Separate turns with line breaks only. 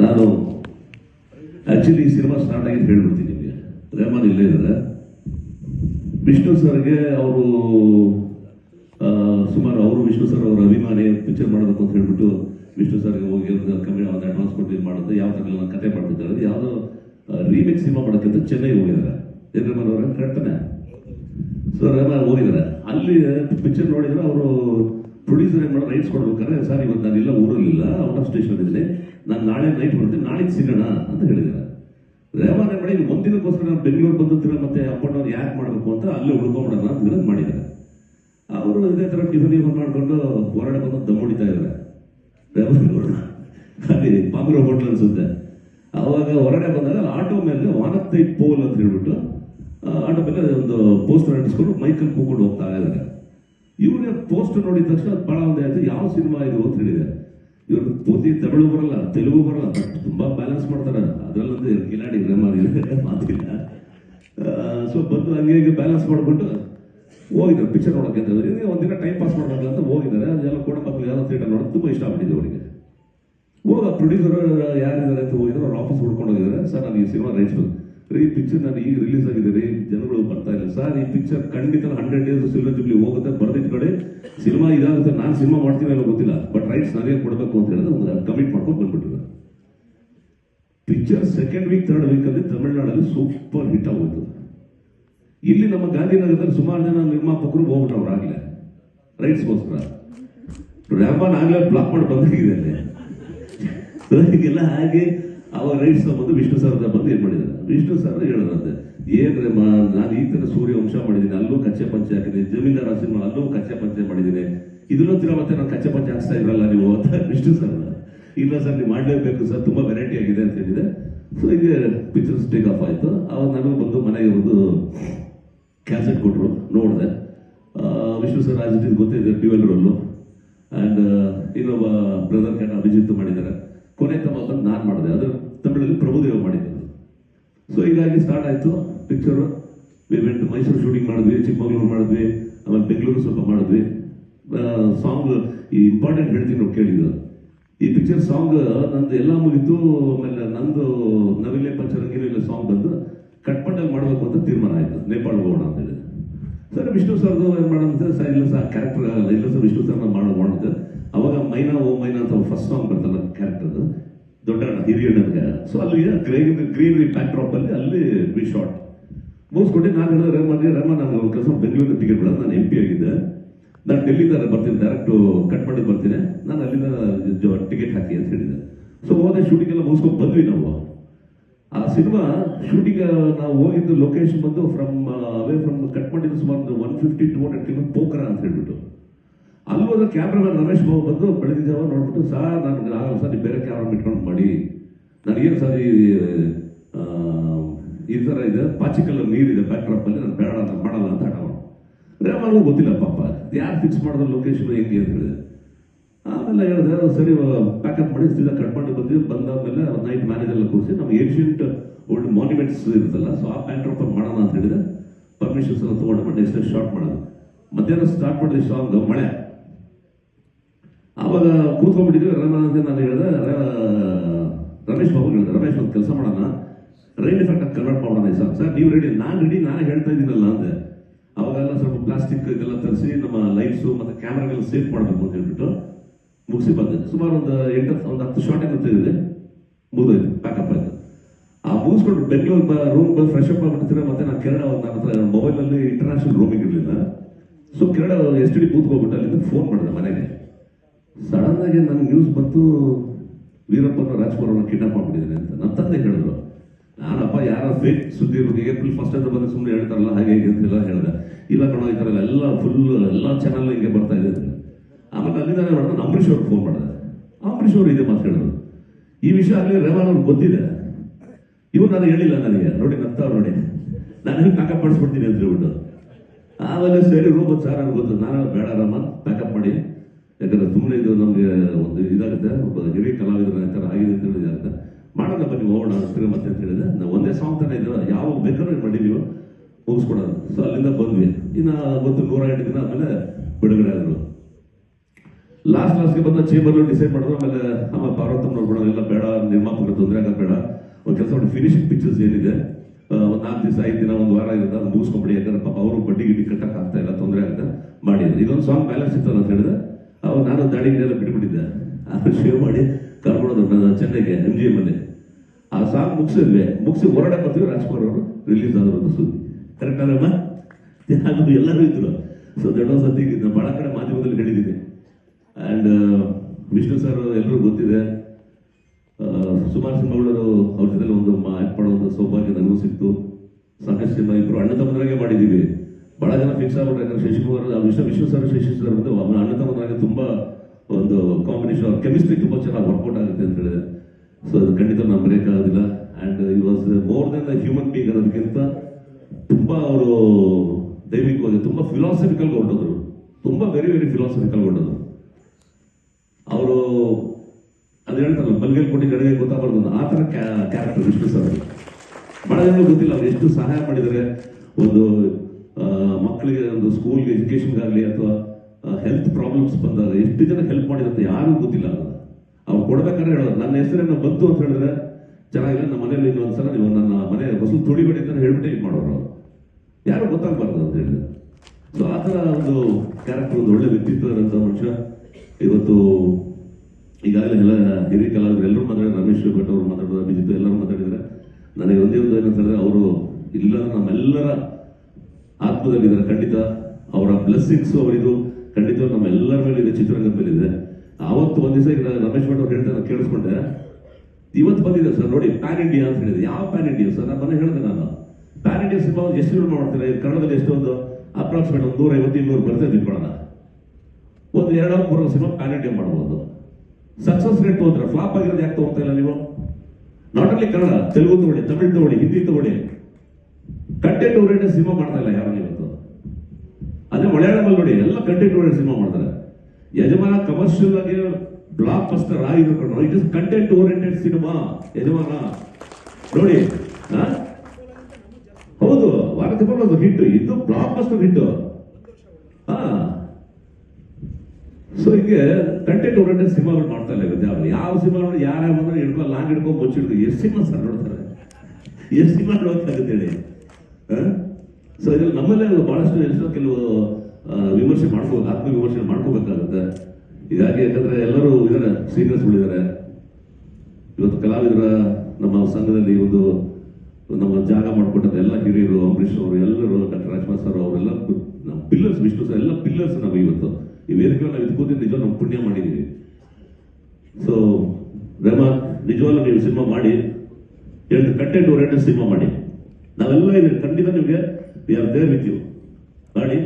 ನಾನು actually cinema start ಆಗಿ ಹೇಳ್ಬಿಡ್ತೀನಿ ನಿಮಗೆ. ರೆಹಮಾನ್ ಇಲ್ಲೇ ಇದ್ದಾರೆ ವಿಷ್ಣು ಸರ್ಗೆ ಅವರು ಸುಮಾರು ಅವರು ವಿಷ್ಣು ಸರ್ ಅವರ ಅಭಿಮಾನಿ ಪಿಕ್ಚರ್ ಮಾಡಬೇಕು ಅಂತ ಹೇಳ್ಬಿಟ್ಟು ವಿಷ್ಣು ಸರ್ಗೆ ಹೋಗಿ ಒಂದು ಕಮ್ಮಿ ಒಂದು ಅಡ್ವಾನ್ಸ್ ಕೊಟ್ಟು ಇದು ಮಾಡೋದು ಯಾವ ಥರ ಎಲ್ಲ ಕತೆ ಮಾಡ್ತಿದ್ದಾರೆ. ಯಾವುದೋ ರೀಮೇಕ್ ಸಿನಿಮಾ ಮಾಡೋಕ್ಕಿಂತ ಚೆನ್ನೈ ಹೋಗಿದ್ದಾರೆ. ರೆಹಮಾನ್ ಅವರ? ಕಟ್ತಾನೆ ಸೊ ರೆಹಮಾನ್ ಹೋಗಿದ್ದಾರೆ ಅಲ್ಲಿ ಪಿಕ್ಚರ್ ನೋಡಿದರೆ ಅವರು ಪ್ರೊಡ್ಯೂಸರ್ ಏನು ಮಾಡೋ ರೈಟ್ಸ್ ಕೊಡ್ಬೇಕಾದ್ರೆ, ಸರ್, ಇವತ್ತು ನಾನಿಲ್ಲ, ಊರಲ್ಲಿಲ್ಲ ಔಟ್ ಆಫ್ ಸ್ಟೇಷನ್ ಇದ್ದೀನಿ. ನಾನು ನಾಳೆ ನೈಟ್ ಬರ್ತೀನಿ ನಾಳೆ ಸಿಗೋಣ, ಅಂತ ಹೇಳಿದ್ದಾರೆ. ರೇವಾನೆ ಮಾಡಿ ಒಂದಿನಕ್ಕೋಸ್ಕರ ನಾನು ಬೆಂಗಳೂರು ಬಂದು ತಿರ್ಗಾ ಮತ್ತೆ ಅಪ್ಪಣ್ಣವ್ರು ಯಾಕೆ ಮಾಡಬೇಕು ಅಂತ ಅಲ್ಲೇ ಉಳ್ಕೊಂಬಿಡೋಣ ಅಂತ ಹೇಳಿ ಮಾಡಿದ್ದಾರೆ. ಅವರು ಇದೇ ಥರ ಟಿಫನ್ ಟಿಫನ್ ಮಾಡಿಕೊಂಡು ಹೊರಗಡೆ ಬಂದು ಹೊಡಿತಾ ಇದ್ದಾರೆ. ರೇವಾನೆ ಅವರು ಅಲ್ಲಿ ಪಾಂಗ್ರ ಹೋಟ್ಲ್ ಅನ್ಸುತ್ತೆ. ಅವಾಗ ಹೊರಗಡೆ ಬಂದಾಗ ಆಟೋ ಮೇಲೆ ವಾನತ್ತೈ ಪೋಲ್ ಅಂತ ಹೇಳ್ಬಿಟ್ಟು ಆಟೋ ಮೇಲೆ ಒಂದು ಪೋಸ್ಟರ್ ಅಂಟಿಸ್ಕೊಂಡು ಮೈಕಲ್ಲಿ ಕೂಕೊಂಡು ಹೋಗ್ತಾ ಇದ್ದಾರೆ. ಇವ್ರಿಗೆ ಪೋಸ್ಟ್ ನೋಡಿದ ತಕ್ಷಣ ಬಹಳ ಒಂದೇ ಆಯ್ತು, ಯಾವ ಸಿನಿಮಾ ಇದು ಅಂತ ಹೇಳಿದೆ. ಇವ್ರು ಪೂರ್ತಿ ತಮಿಳು ಬರಲ್ಲ, ತೆಲುಗು ಬರಲ್ಲ, ತುಂಬಾ ಬ್ಯಾಲೆನ್ಸ್ ಮಾಡ್ತಾರೆ. ಅದರಲ್ಲೊಂದು ಕಿಲಾಡಿ ಇದೆ ಮಾತಿಲ್ಲ. ಸೊ ಬಂದು ಹಂಗೆ ಬ್ಯಾಲೆನ್ಸ್ ಮಾಡಿಕೊಂಡು ಹೋಗಿದ್ರು ಪಿಕ್ಚರ್ ನೋಡೋಕೆ ಅಂತ. ಹೇಳಿದ್ರೆ ಒಂದಿನ ಟೈಮ್ ಪಾಸ್ ಮಾಡಬೇಕು ಅಂತ ಹೋಗಿದ್ದಾರೆ. ಅದೆಲ್ಲ ಕೂಡ ಮಕ್ಕಳು ಯಾರೋ ಥಿಯೇಟರ್ ನೋಡೋದು ತುಂಬಾ ಇಷ್ಟ ಆಗ್ಬಿಟ್ಟಿದೆ ಅವರಿಗೆ. ಹೋಗ ಪ್ರೊಡ್ಯೂಸರ್ ಯಾರಿದ್ದಾರೆ ಅಂತ ಹೋಗಿದ್ರು, ಅವ್ರ ಆಫೀಸ್ ಹುಡ್ಕೊಂಡು ಹೋಗಿದ್ದಾರೆ. ಸರ್ ಈ ಸಿನಿಮಾ ರೈಟ್ಸ್ ರೀ ಪಿಕ್ಚರ್ ನಾನು ಈಗ ರಿಲೀಸ್ ಆಗಿದೆ ರೀ ಜನಗಳು ಬರ್ತಾ ಇಲ್ಲ. ಸರ್ ಈ ಪಿಕ್ಚರ್ ಖಂಡಿತ ಹಂಡ್ರೆಡ್ ಡೇಸ್ ಸಿಲ್ವರ್ ಜುಬ್ಲಿ ಹೋಗುತ್ತೆ ಬರ್ದಿದ್ದ ಕಡೆ ಸಿನಿಮಾ ಇದಾಗುತ್ತೆ, ನಾನು ಸಿನಿಮಾ ಮಾಡ್ತೀನಿ ಅನ್ನೋ ಗೊತ್ತಿಲ್ಲ. ಬಟ್ ರೈಟ್ಸ್ ನನಗೆ ಕೊಡಬೇಕು ಅಂತ ಹೇಳಿದ್ರೆ ಒಂದು ಕಮಿಟ್ ಮಾಡ್ಕೊಂಡು ಬಂದ್ಬಿಟ್ಟಿದೆ picture second week third week ಅಲ್ಲಿ ತಮಿಳ್ನಾಡಲ್ಲಿ ಸೂಪರ್ ಹಿಟ್ ಆಗೋಯ್ತು. ಇಲ್ಲಿ ನಮ್ಮ ಗಾಂಧಿನಗರದಲ್ಲಿ ಸುಮಾರು ಜನ ನಿರ್ಮಾಪಕರು ಹೋಗ್ಬಿಟ್ರು ಆಗಲೇ. ರೈಟ್ಸ್ಗೋಸ್ಕರ ರ್ಯಾಬಾನ್ ಆಗಲೇ ಬ್ಲಾಕ್ ಮಾಡಿ ಬಂದಿದೆ ಅಲ್ಲಿ. ಹಾಗೆ ಅವಾಗ ರೈಟ್ಸ್ ಬಂದು ವಿಷ್ಣು ಸರ್ ಹತ್ರ ಬಂದು ಏನ್ ಮಾಡಿದ್ದಾರೆ. ವಿಷ್ಣು ಸರ್ ಹೇಳೋದಂತೆ ಏನ್ರೆ ನಾನು ಈ ತರ ಸೂರ್ಯ ವಂಶ ಮಾಡಿದ್ದೀನಿ, ಅಲ್ಲೂ ಕಚ್ಚೆ ಪಂಚೆ ಹಾಕಿದ್ದೀನಿ, ಜಮೀನ್ದಾರ ಸಿನಿಮಾ ಅಲ್ಲೂ ಕಚ್ಚೆ ಪಂಚೆ ಮಾಡಿದ್ದೀನಿ. ಇದನ್ನೂ ತಿರ ಮತ್ತೆ ನಾನು ಕಚ್ಚೆ ಪಂಚೆ ಹಾಕ್ಸ್ತಾ ಇರಲ್ಲ ನೀವು ಅಂತ ವಿಷ್ಣು ಸರ್ ಇಲ್ಲ ಸರ್, ನೀವು ಮಾಡಲೇಬೇಕು ಸರ್, ತುಂಬಾ ವೆರೈಟಿ ಆಗಿದೆ ಅಂತ ಹೇಳಿದೆ. ಸೊ ಹೀಗೆ ಪಿಕ್ಚರ್ಸ್ ಟೇಕ್ ಆಫ್ ಆಯ್ತು. ಅವಾಗ ನನಗೂ ಬಂದು ಮನೆಗೆ ಒಂದು ಕ್ಯಾಸೆಟ್ ಕೊಟ್ಟರು ನೋಡಿದೆ. ವಿಷ್ಣು ಸರ್ ಇಸ್ ಗೊತ್ತಿದೆ ಡ್ಯುವೆಲ್ ರೋಲು ಆ್ಯಂಡ್ ಇನ್ನೊಬ್ಬ ಬ್ರದರ್ ಕ್ಯಾನ್ ಅಭಿಜಿತ್ ಮಾಡಿದ್ದಾರೆ. ಕೊನೆ ತಮ್ಮ ನಾನು ಮಾಡಿದೆ. ಅದು ತಮಿಳಲ್ಲಿ ಪ್ರಭುದೇವ ಮಾಡಿದ್ದು ಸೊ ಹೀಗಾಗಿ ಸ್ಟಾರ್ಟ್ ಆಯ್ತು. ಪಿಕ್ಚರ್ ವೆಂಟ್ ಮೈಸೂರು ಶೂಟಿಂಗ್ ಮಾಡಿದ್ವಿ, ಚಿಕ್ಕಮಗಳೂರು ಮಾಡಿದ್ವಿ, ಆಮೇಲೆ ಬೆಂಗಳೂರು ಸ್ವಲ್ಪ ಮಾಡಿದ್ವಿ. ಸಾಂಗ್ ಈ ಇಂಪಾರ್ಟೆಂಟ್ ಹೇಳ್ತೀನಿ ನಾವು ಕೇಳಿದ್ದು. ಈ ಪಿಕ್ಚರ್ ಸಾಂಗ್ ನಂದು ಎಲ್ಲ ಮುಗಿತು, ಆಮೇಲೆ ನಂದು ನವಿಲೆ ಪಂಚರಂಗಿಲೆ ಸಾಂಗ್ ಬಂದು ಕಟ್ಪಂಡಾಗಿ ಮಾಡಬೇಕು ಅಂತ ತೀರ್ಮಾನ ಆಯಿತು. ನೇಪಾಳ ಹೋಗೋಣ ಅಂತ ಹೇಳಿ ಸರ್, ವಿಷ್ಣು ಸರ್ದು ಏನು ಮಾಡೋಣ ಸರ್, ಇಲ್ಲ ಸರ್ ಕ್ಯಾರೆಕ್ಟರ್ ಇಲ್ಲ ಸರ್, ವಿಷ್ಣು ಸರ್ ನಾವು ಮಾಡೋಣ ಅವಾಗ ಮೈನಾ ಓ ಮೈನಾ ಅಂತ ಫಸ್ಟ್ ಸಾಂಗ್ ಬರ್ತಲ್ಲ ಕ್ಯಾರೆಕ್ಟರ್ ದೊಡ್ಡ ಹಿರಿಯ ನನಗೆ. ಸೊ ಅಲ್ಲಿ ಗ್ರೀನ್ ಗ್ರೀನರಿ ಬ್ಯಾಕ್ ಡ್ರಾಪ್ ಅಲ್ಲಿ ಅಲ್ಲಿ ವಿ ಶಾರ್ಟ್ ಮುಗಿಸ್ಕೊಂಡು ನಾನು ಹೇಳಿದ್ರೆ ರಮಣ್ಣ ರಮಣ್ಣ ನಾನು ಕೆಲಸ ಬೆಂಗಳೂರಿಗೆ ಟಿಕೆಟ್ ಬಿಡೋದು ನಾನು ಎಂ ಪಿ ಆಗಿದ್ದೆ. ನಾನು ಡೆಲ್ಲಿಂದ ಬರ್ತೀನಿ ಡೈರೆಕ್ಟ್ ಕಟ್ ಮಾಡಿ ಬರ್ತೀನಿ. ನಾನು ಅಲ್ಲಿಂದ ಟಿಕೆಟ್ ಹಾಕಿ ಅಂತ ಹೇಳಿದೆ. ಸೊ ಹೋದೆ ಶೂಟಿಂಗ್ ಎಲ್ಲ ಮುಗಿಸ್ಕೊಂಡು ಬಂದ್ವಿ ನಾವು. ಆ ಸಿನಿಮಾ ಶೂಟಿಂಗ್ ನಾವು ಹೋಗಿದ್ದು ಲೊಕೇಶನ್ ಬಂದು ಫ್ರಮ್ ಅವೇ ಫ್ರಮ್ ಕಟ್ ಮಾಡಿದ್ದು ಸುಮಾರು one fifty two hundred kilometre Pokhara ಅಂತ ಹೇಳ್ಬಿಟ್ಟು. ಅಲ್ಲಿ ಹೋದ ಕ್ಯಾಮ್ರಾಮನ್ ರಮೇಶ್ ಬಾಬು ಬಂದು ಬೆಳಗಿನ ಜಾವ ನೋಡ್ಬಿಟ್ಟು, ಸರ್, ನಾನು ಆಗಲ್ಲ ಸರ್, ನೀವು ಬೇರೆ ಕ್ಯಾಮ್ರಾ ಇಟ್ಕೊಂಡು ಮಾಡಿ. ನನಗೇನು ಸರ್ ಈ ಈ ಥರ ಇದೆ, ಪಾಚಿಕಲ್ ನೀರಿದೆ ಬ್ಯಾಕ್ ಡ್ರಾಪಲ್ಲಿ ನಾನು ಬೇಡ ಅಂತ, ಮಾಡಲ್ಲ ಅಂತ ಹಠ ಮಾಡು ರೇಮಾಗೂ ಗೊತ್ತಿಲ್ಲ, ಪಾಪ. ಯಾರು ಫಿಕ್ಸ್ ಮಾಡಿದ್ರು ಲೊಕೇಶನ್ ಹೆಂಗೆ ಅಂತ ಹೇಳಿದೆ ಆಮೇಲೆ ಹೇಳಿದೆ ಸರಿ ಪ್ಯಾಕಪ್ ಮಾಡಿ, ಸೀದಾ ಕಟ್ ಮಾಡಿ ಬಂದ್ವಿ. ಬಂದಾದ್ಮೇಲೆ ನೈಟ್ ಮ್ಯಾನೇಜರ್ ಎಲ್ಲ ಕೂರಿಸಿ ನಮ್ಮ ಏನ್ಷಿಯಂಟ್ ಓಲ್ಡ್ ಮಾನ್ಯುಮೆಂಟ್ಸ್ ಇರುತ್ತಲ್ಲ ಸೊ ಆ ಬ್ಯಾಕ್ ಡ್ರಾಪಲ್ಲಿ ಮಾಡೋಣ ಅಂತ ಹೇಳಿದ್ರೆ ಪರ್ಮಿಷನ್ಸ್ ಎಲ್ಲ ತೊಗೊಂಡು ನೆಕ್ಸ್ಟ್ ಶಾರ್ಟ್ ಮಾಡೋದು. ಮಧ್ಯಾಹ್ನ ಸ್ಟಾರ್ಟ್ ಮಾಡಿದ ಸಾಂಗ್ ಮಳೆ. ಆವಾಗ ಕೂತ್ಕೊಂಡ್ಬಿಟ್ಟಿದ್ವಿ ರಮಣ ಅಂತ ನಾನು ಹೇಳಿದೆ ರಮೇಶ್ ಬಾಬು ಹೇಳಿದೆ, ರಮೇಶ್ ಒಂದು ಕೆಲಸ ಮಾಡೋಣ. ರೈಲ್ ಎಫೆಕ್ಟ್ ಆಗಿ ಕನ್ವರ್ಟ್ ಮಾಡೋಣ ಸರ್. ಸರ್, ನೀವು ರೆಡಿ ನಾನು ರೆಡಿ ನಾನೇ ಹೇಳ್ತಾ ಇದ್ದೀನಲ್ಲ ಅಂದೆ. ಅವಾಗೆಲ್ಲ ಸ್ವಲ್ಪ ಪ್ಲಾಸ್ಟಿಕ್ ಇದೆಲ್ಲ ತರಿಸಿ, ನಮ್ಮ ಲೈಟ್ಸು ಮತ್ತು ಕ್ಯಾಮ್ರಾಗೆಲ್ಲ ಸೇಫ್ ಮಾಡಬೇಕು ಅಂತ ಹೇಳ್ಬಿಟ್ಟು ಮುಗಿಸಿ ಬಂದೆ. ಸುಮಾರು ಒಂದು ಎಂಟು, ಒಂದು ಹತ್ತು ಶಾರ್ಟ್ ಏನಂತ ಇದೆ ಮುಗಿದೋಯ್ತು ಪ್ಯಾಕಪ್ ಆಯಿತು. ಆ ಮುಗಿಸ್ಕೊಂಡು ಬೆಂಗಳೂರು ರೂಮ್ ಬಂದು ಫ್ರೆಶ್ ಅಪ್ ಆಗ್ಬಿಡ್ತೀರಾ ಮತ್ತೆ ನಾನು ಕೆರಳ ನನ್ನ ಹತ್ರ ಮೊಬೈಲಲ್ಲಿ ಇಂಟರ್ನ್ಯಾಷನಲ್ ರೂಮಿಂಗ್ ಇರಲಿಲ್ಲ. So Kerala S T D ಕೂತ್ಕೊಬಿಟ್ಟು ಅಲ್ಲಿಂದ ಫೋನ್ ಮಾಡಿದೆ ಮನೆಗೆ. ಸಡನ್ ಆಗಿ ನನ್ಗೆ ನ್ಯೂಸ್ ಬಂತು ವೀರಪ್ಪನ ರಾಜ್ಕುಮಾರ್ ಕಿಡ್ನಾಪ್ ಮಾಡಿಬಿಟ್ಟಿದ್ದಾನೆ ಅಂತ ನನ್ನ ತಂದೆ ಹೇಳಿದ್ರು. ನಾನಪ್ಪ ಯಾರ ಫೇಕ್ ಸುದ್ದಿ ಬಗ್ಗೆ ಏಪ್ರಿಲ್ ಫಸ್ಟ್ ಅಂತ ಬಂದು ಸುಮ್ಮನೆ ಹೇಳ್ತಾರಲ್ಲ, ಹಾಗೆ ಹೇಗೆ ಅಂತೆಲ್ಲ ಹೇಳಿದೆ. ಇಲ್ಲ ಕಣೋ, ಈ ಥರ ಎಲ್ಲ ಫುಲ್ ಎಲ್ಲ ಚಾನಲ್ ಹಿಂಗೆ ಬರ್ತಾ ಇದೆ. ಆಮೇಲೆ ಮಾಡಿದ್ರು ನಾನು ಅಂಬರೀಷ್ ಅವ್ರಿಗೆ ಫೋನ್ ಮಾಡಿದೆ. ಅಂಬರೀಷ್ ಅವರು ಇದೆ ಮಾತು ಹೇಳಿದ್ರು. ಈ ವಿಷಯ ಆಗಲಿ ರೇವಾನ್ ಅವ್ರಿಗೆ ಗೊತ್ತಿದೆ. ಇವ್ರು ನಾನು ಹೇಳಿಲ್ಲ ನನಗೆ. ನೋಡಿ ನಗ್ತಾವ್ರು ನೋಡಿ. ನಾನು ಪ್ಯಾಕಪ್ ಮಾಡಿಸ್ಬಿಡ್ತೀನಿ ಅಂತ ಹೇಳ್ಬಿಟ್ಟು. ಆಮೇಲೆ ಸರಿ ರೂಪ ಸಾರ ಗೊತ್ತು. ನಾನು ಬೇಡ ರಮ್ಮ ಪ್ಯಾಕಪ್ ಮಾಡಿ. ಯಾಕಂದ್ರೆ ಸುಮ್ಮನೆ ಇದು ನಮಗೆ ಒಂದು ಇದಾಗುತ್ತೆ, ಒಬ್ಬ ಹಿರಿಯ ಕಲಾವಿದರ ಆಗಿದೆ ಅಂತ ಹೇಳಿ ಇದಾಗುತ್ತೆ ಮಾಡೋಣ ಬನ್ನಿ ಹೋಗೋಣ ಮತ್ತೆ ಅಂತ ಹೇಳಿದೆ ನಾವು ಒಂದೇ ಸಾಂಗ್ ತಾನೇ ಇದೆ ಯಾವಾಗ ಬೇಕಾದ್ರೂ ಮಾಡಿ, ನೀವು ಮುಗಿಸ್ಕೊಡೋದು ಸೊ ಅಲ್ಲಿಂದ ಬಂದ್ವಿ. ಇನ್ನು ಗೊತ್ತು ನೂರ ಎಂಟು ದಿನ ಆಮೇಲೆ ಬಿಡುಗಡೆ ಆದರು. ಲಾಸ್ಟ್ ಲಾಸ್ಟ್ಗೆ ಬಂದ ಚೇಂಬರ್ ಡಿಸೈಡ್ ಮಾಡಿದ್ರು, ಆಮೇಲೆ ನಮ್ಮ ಪಾರ್ವತಮ್ಮನವ್ರು ನೋಡ್ಬೋಣ ಎಲ್ಲ ಬೇಡ ನಿರ್ಮಾಪಕ ತೊಂದರೆ ಆಗೋದು ಬೇಡ. ಒಂದು ಕೆಲಸ ಮಾಡಿ ಫಿನಿಶಿಂಗ್ ಪಿಕ್ಚರ್ಸ್ ಏನಿದೆ ಒಂದು ನಾಲ್ಕು ದಿವಸ, ಐದು ದಿನ, ಒಂದು ವಾರ ಇರುತ್ತೆ ಅದು ಮುಗಿಸ್ಕೊಂಬಿಡಿ, ಯಾಕಂದ್ರೆ ಪಾಪ ಅವರು ಬಡ್ಡಿ ಗಿಡ್ಡಿ ಕಟ್ಟಕ್ಕೆ ಆಗ್ತಾ ಇಲ್ಲ, ತೊಂದರೆ ಆಗುತ್ತೆ. ಮಾಡಿದ್ರು ಇದೊಂದು ಸಾಂಗ್ ಬ್ಯಾಲೆನ್ಸ್ ಇತ್ತು ಅಂತ ಹೇಳಿದ್ರೆ ಅವಾಗ ನಾನು ದಾಳಿ ಗಿಡ ಬಿಟ್ಬಿಟ್ಟಿದ್ದೆ. ಆಮೇಲೆ ಶೇವ್ ಮಾಡಿ ಕರ್ಕೊಂಡೋದ್ರು ಚೆನ್ನೈಗೆ ಎಂ ಜಿ ಎಂ ಅಲ್ಲಿ. ಆ ಸಾಂಗ್ ಮುಗಿಸಿದ್ವಿ. ಮುಗಿಸಿ ಹೊರಗಡೆ ಬರ್ತೀವಿ ರಾಜ್ಕುಮಾರ್ ಅವರು ರಿಲೀಸ್ ಆದ್ರು ಅಂತ ಸುದ್ದಿ. ಕರೆಕ್ಟ್ ಅಲ್ಲಮ್ಮ ಎಲ್ಲರೂ ಇದ್ರು. ಸೊ ದೊಡ್ಡ ಸತಿ ಭಾಳ ಕಡೆ ಮಾಧ್ಯಮದಲ್ಲಿ ಹೇಳಿದ್ದೀನಿ. ಆ್ಯಂಡ್ ವಿಷ್ಣು ಸರ್ ಎಲ್ಲರೂ ಗೊತ್ತಿದೆ. ಸುಮಾರು ಸಿನಿಮಾಗಳು ಅವ್ರ ಜೊತೆ ಒಂದು ಆ್ಯಕ್ಟ್ ಮಾಡೋ ಒಂದು ಸೌಭಾಗ್ಯ ನನಗೂ ಸಿಕ್ತು. ಸಾಕಷ್ಟು ಸಿನಿಮಾ ಇಬ್ಬರು ಅಣ್ಣ ತಮ್ಮದ್ರಾಗೆ ಮಾಡಿದ್ದೀವಿ. ಬಹಳ ಜನ ಫಿಕ್ಸ್ ಆಗ್ಬಿಟ್ರೆ ಯಾಕಂದ್ರೆ ಶಶಿಕುಮಾರ್ ವಿಶ್ವ ವಿಶ್ವ ಸರ್ ಬಂದು ಅವ್ರ ಅಣ್ಣ ತಮ್ಮನಾಗೆ ತುಂಬ ಒಂದು ಕಾಂಬಿನೇಷನ್ ಅವ್ರ ಕೆಮಿಸ್ಟ್ರಿ ತುಂಬಾ ಚೆನ್ನಾಗಿ ವರ್ಕೌಟ್ ಆಗುತ್ತೆ ಅಂತ ಹೇಳಿದೆ ಸೊ ಅದು ಖಂಡಿತ ನಾವು ಆಗೋದಿಲ್ಲ. ಆ್ಯಂಡ್ ಈ was more then the human being ಅನ್ನೋದಕ್ಕಿಂತ ತುಂಬಾ ಅವರು ದೈವಿಕವಾಗಿ ತುಂಬಾ ಫಿಲಾಸಫಿಕಲ್ ಹೊರಟೋದ್ರು ತುಂಬಾ ವೆರಿ ವೆರಿ ಫಿಲಾಸಫಿಕಲ್ ಹೊರಟೋದ್ರು ಅವರು ಅದು ಹೇಳ್ತಾರಲ್ಲ ಬಲ್ಗೇಲ್ ಕೊಟ್ಟಿ ಗಡಿಗೆ ಗೊತ್ತಾಗ್ಬಾರ್ದು ಆ ಥರ ಕ್ಯಾರೆಕ್ಟರ್ ವಿಷ್ಣು ಸರ್ ಬಹಳ ಜನ ಗೊತ್ತಿಲ್ಲ, ಅವ್ರು ಎಷ್ಟು ಸಹಾಯ ಮಾಡಿದರೆ ಒಂದು ಮಕ್ಕಳಿಗೆ ಒಂದು ಸ್ಕೂಲ್ಗೆ ಎಜುಕೇಶನ್ಗಾಗಲಿ ಅಥವಾ ಹೆಲ್ತ್ ಪ್ರಾಬ್ಲಮ್ಸ್ ಬಂದಾಗ ಎಷ್ಟು ಜನ ಹೆಲ್ಪ್ ಮಾಡಿದಂತ ಯಾರಿಗೂ ಗೊತ್ತಿಲ್ಲ ಅವ್ರು ಕೊಡ್ಬೇಕಾದ್ರೆ ಹೇಳೋದು, ನನ್ನ ಹೆಸರೇನೋ ಬಂತು ಅಂತ ಹೇಳಿದ್ರೆ, ಚೆನ್ನಾಗಿಲ್ಲ, ನಮ್ಮ ಮನೆಯಲ್ಲಿ ಇನ್ನೊಂದು ಸಲ ನೀವು ನನ್ನ ಮನೆ ಹೊಸಲು ತುಳಿಬೇಡಿ ಅಂತ ಹೇಳ್ಬಿಟ್ಟೆ ಇದು ಮಾಡೋರು. ಯಾರು ಗೊತ್ತಾಗಬಾರ್ದು ಅಂತ ಹೇಳಿದ್ರೆ. ಸೊ ಆ ಥರ ಒಂದು ಕ್ಯಾರೆಕ್ಟರ್ ಒಂದು ಒಳ್ಳೆ ವ್ಯಕ್ತಿತ್ವ ಇರೋಂಥ ಮನುಷ್ಯ. ಇವತ್ತು ಈಗಾಗಲೇ ಎಲ್ಲ ಹಿರಿಯ ಕಲಾವಿದರು ಎಲ್ಲರೂ ಮಾತಾಡಿದ್ರೆ ರಮೇಶ್ ಭಟ್ ಅವರು ಮಾತಾಡಿದ್ರು ಅಭಿಜಿತ್ ಎಲ್ಲರೂ ಮಾತಾಡಿದ್ದಾರೆ. ನನಗೆ ಒಂದೇ ಒಂದು ಏನಂತ ಹೇಳಿದ್ರೆ, ಅವರು ಇಲ್ಲ ನಮ್ಮೆಲ್ಲರ ಆತ್ಮದಲ್ಲಿದ್ದಾರೆ ಖಂಡಿತ ಅವರ ಬ್ಲೆಸ್ಸಿಂಗ್ಸ್ ಅವರಿದು. ಖಂಡಿತ ನಮ್ಮೆಲ್ಲರ ಮೇಲೆ ಇದೆ, ಚಿತ್ರರಂಗದ ಮೇಲೆ ಇದೆ. ಆವತ್ತು ಒಂದ್ ದಿವಸ ಈಗ ರಮೇಶ್ ಭಟ್ ಅವ್ರು ಹೇಳ್ತಾರೆ ಕೇಳಿಸ್ಕೊಂಡೆ. ಇವತ್ತು ಬಂದಿದೆ ಸರ್, ನೋಡಿ ಪ್ಯಾನ್ ಇಂಡಿಯಾ ಅಂತ ಹೇಳಿದೆ. ಯಾವ ಪ್ಯಾನ್ ಇಂಡಿಯಾ ಸರ್ ನಾನು ಮನೆ ಹೇಳಿದೆ ನಾನು. ಪ್ಯಾನ್ ಇಂಡಿಯಾ ಸಿನಿಮಾ ಎಷ್ಟು ಸಿನಿಮಾ ಮಾಡ್ತಾರೆ? ಕನ್ನಡದಲ್ಲಿ ಎಷ್ಟೊಂದು ಅಪ್ರಾಕ್ಸಿಮೇಟ್ ಒಂದು ನೂರ ಐವತ್ತು ಇನ್ನೂರು ಬರ್ತದೆ ಇಟ್ಕೊಳ್ಳೋಣ ಒಂದು ಎರಡು, ಮೂರು ಸಿನಿಮಾ ಪ್ಯಾನ್ ಇಂಡಿಯಾ ಮಾಡ್ಬೋದು. ಸಕ್ಸಸ್ ರೇಟ್ ಹೋದ್ರೆ ಫ್ಲಾಪ್ ಆಗಿರೋದು ಯಾಕೆ ತಗೋತಾ ಇಲ್ಲ ನೀವು? ನಾಟ್ ಓನ್ಲಿ ಕನ್ನಡ, ತೆಲುಗು ತಗೊಳ್ಳಿ, ತಮಿಳ್ ತಗೊಳ್ಳಿ, ಹಿಂದಿ ತಗೊಳ್ಳಿ. ಕಂಟೆಂಟ್ ಓರಿಯೆಂಟೆಡ್ ಸಿನಿಮಾ ಮಾಡ್ತಾ ಇಲ್ಲ ಯಾರು ಅದೇ ಮಲಯಾಳಮಲ್ಲಿ ನೋಡಿ ಎಲ್ಲ ಕಂಟೆಂಟ್ ಓರಿಯೆಂಟೆಡ್ ಸಿನಿಮಾ ಮಾಡ್ತಾರೆ. ಯಜಮಾನ ಕಮರ್ಷಿಯಲ್ ಆಗಿ ಬ್ಲಾಕ್ ಬಸ್ಟರ್ ಆಗಿ it is content oriented cinema, Yajamana. ನೋಡಿ? ಹೌದು ವಾರಕ್ಕೆ ಒಂದು ಹಿಟ್ ಇದು ಬ್ಲಾಕ್ ಬಸ್ಟರ್ ಹಿಟ್ ಸೊ ಹಿಂಗೆ ಕಂಟೆಂಟ್ ಓರಿಯೆಂಟೆಡ್ ಸಿನಿಮಾಗಳು ಮಾಡ್ತಾ ಇಲ್ಲ ಯಾವ ಸಿನಿಮಾ ನೋಡಿ ಯಾರ ಬಂದ್ರೆ ಹಿಡ್ಕೊ, ಲಾಂಗ್ ಹಿಡ್ಕೊ ಮುಚ್ಚಿಡ್ಕೊ ಎಷ್ಟು ಸಿನಿಮಾ ಸರ್ ನೋಡ್ತಾರೆ? ಎಷ್ಟು ಸಿನಿಮಾ ನೋಡ್ತಾ ಹೇಳಿ? ಸೊ ಇದ್ರಲ್ಲಿ ನಮ್ಮಲ್ಲೇ ಬಹಳಷ್ಟು ಎಷ್ಟೋ ವಿಮರ್ಶೆ ಮಾಡ್ಕೋಬೇಕು ಆತ್ಮ ವಿಮರ್ಶೆ ಮಾಡ್ಕೋಬೇಕಾಗುತ್ತೆ. ಇದಾಗಿ ಯಾಕಂದ್ರೆ ಎಲ್ಲರೂ ಇದಾರೆ ಸೀನಿಯರ್ಸ್ಗಳಿದ್ದಾರೆ ಇವತ್ತು ಕಲಾವಿದರ ನಮ್ಮ ಸಂಘದಲ್ಲಿ ಒಂದು, ನಮ್ಮ ಜಾಗ ಮಾಡಿಕೊಟ್ಟದ್ದು ಎಲ್ಲ ಹಿರಿಯರು, ಅಂಬರೀಷ್ ಅವರು, ಎಲ್ಲರೂ, ಡಾಕ್ಟರ್ ರಾಜ್ಕುಮಾರ್ ಸರ್ ಅವರೆಲ್ಲ ನಮ್ಮ ಪಿಲ್ಲರ್ಸ್ ವಿಷ್ಣು ಸರ್, ಎಲ್ಲ ಪಿಲ್ಲರ್ಸ್ ನಾವು ಇವತ್ತು. ಈ ವೇದಿಕೆ ನಾವು ಇದು ಕೂತಿದ್ದು ನಿಜ ನಮ್ಮ ಪುಣ್ಯ ಮಾಡಿದ್ದೀವಿ. ಸೊ ರೆಮಾ ನಿಜವಾಗ್ಲೂ ನೀವು ಸಿನಿಮಾ ಮಾಡಿ ಎರಡು ಕಂಟೆಂಟ್ ಓರಿಯೆಂಟೆಡ್ ಸಿನಿಮಾ ಮಾಡಿ. ನಾವೆಲ್ಲ ಇದೆ ಖಂಡಿತ ನಿಮಗೆ we are there with you ಮಾಡಿ.